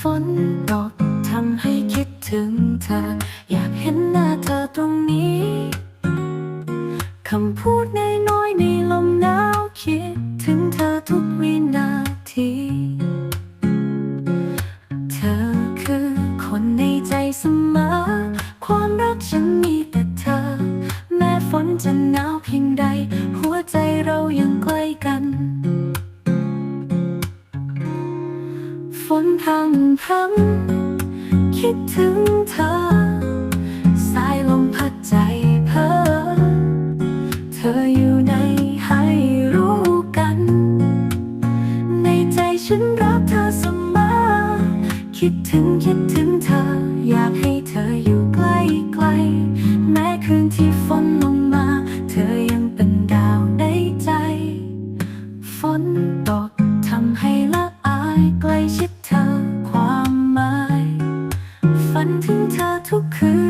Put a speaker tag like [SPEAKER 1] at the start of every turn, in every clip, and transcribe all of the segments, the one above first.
[SPEAKER 1] ฝนตกทำให้คิดถึงเธอ อยากเห็นหน้าเธอตรงนี้คำพูดน้อยๆในลมหนาวคิดถึงเธอทุกวินาที เธอคือคนในใจเสมอ ความรักฉันมีแต่เธอ แม้ฝนจะหนาวเพียงใด หัวใจเรายัง ฝนพรำพรำคิดถึงเธอ สายลมพัดใจเพ้อเธออยู่ในให้รู้กัน ในใจฉันรักเธอเสมอ คิดถึงคิดถึงเธอ อยากให้เธออยู่ใกล้ใกล้แม้คืนที่ฝนลงมา เธอยังเป็นดาวในใจ ฝนตกทำให้ละายใกล้ชิดเธอความหมาย ฝันถึงเธอทุกคืน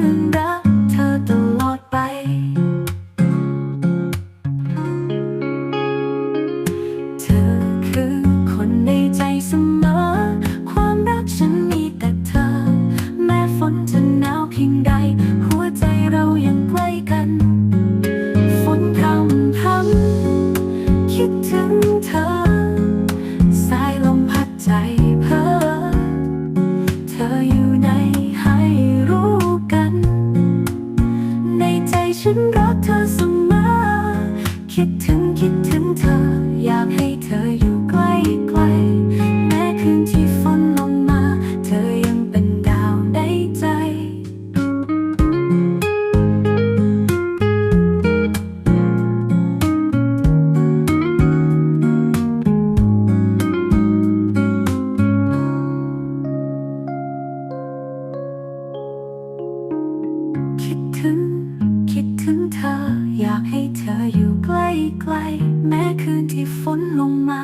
[SPEAKER 1] ฉันรักเธอเสมอ คิดถึงคิดถึงเธอ อยากให้เธออยู่ใกล้ใกล้แม้คืนที่ฝนลงมา เธอยังเป็นดาวในใจ คิดถึง อยากให้เธออยู่ใกล้ใกล้ๆแม้คืนที่ฝนลงมา